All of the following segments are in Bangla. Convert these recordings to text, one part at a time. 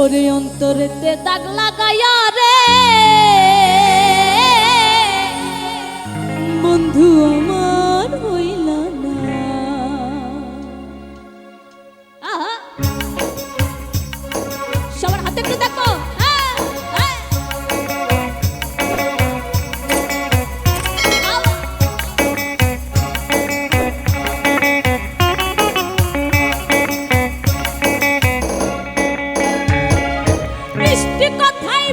ওরে অন্তরেতে দাগ লাগাইয়া রে। বন্ধু আমার হইল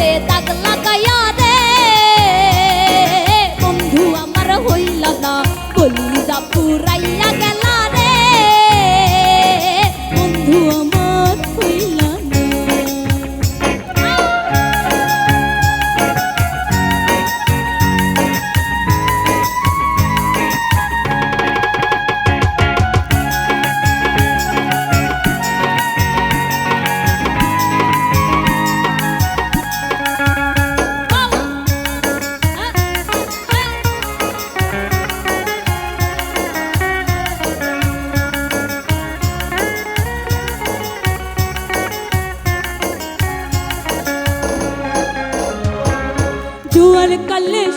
Dagla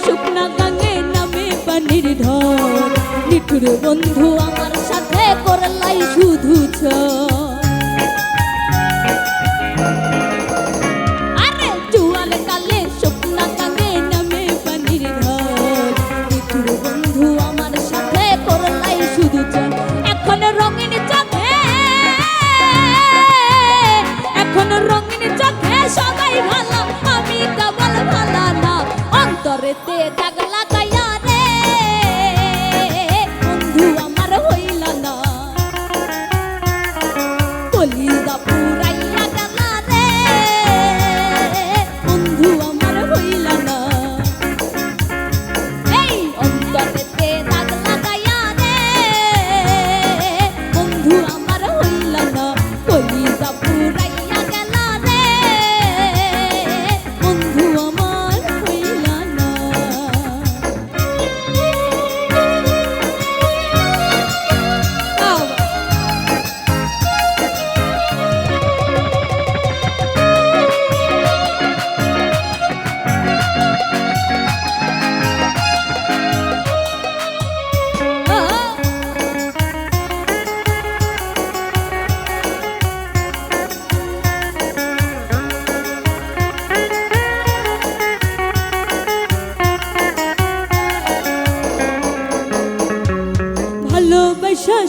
শুকনা গাঙে নামে পানির ঢল। নিঠুর বন্ধু আমার সাথে করলাই শুধু ছ যেতে থাক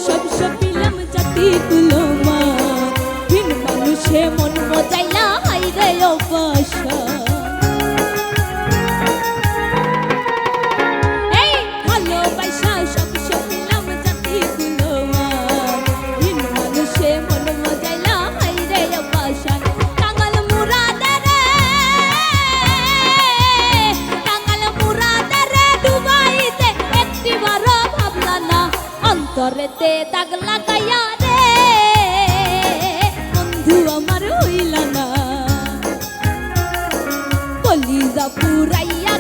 সব সব পিলাম জাতি গুলো মা। ভিন মানুষে মন মজাইলা হাই রে অবাসা তরেতে দাগ লাগাইয়া রে। বন্ধু আমার হইলা না। কলিজা পুরাইয়া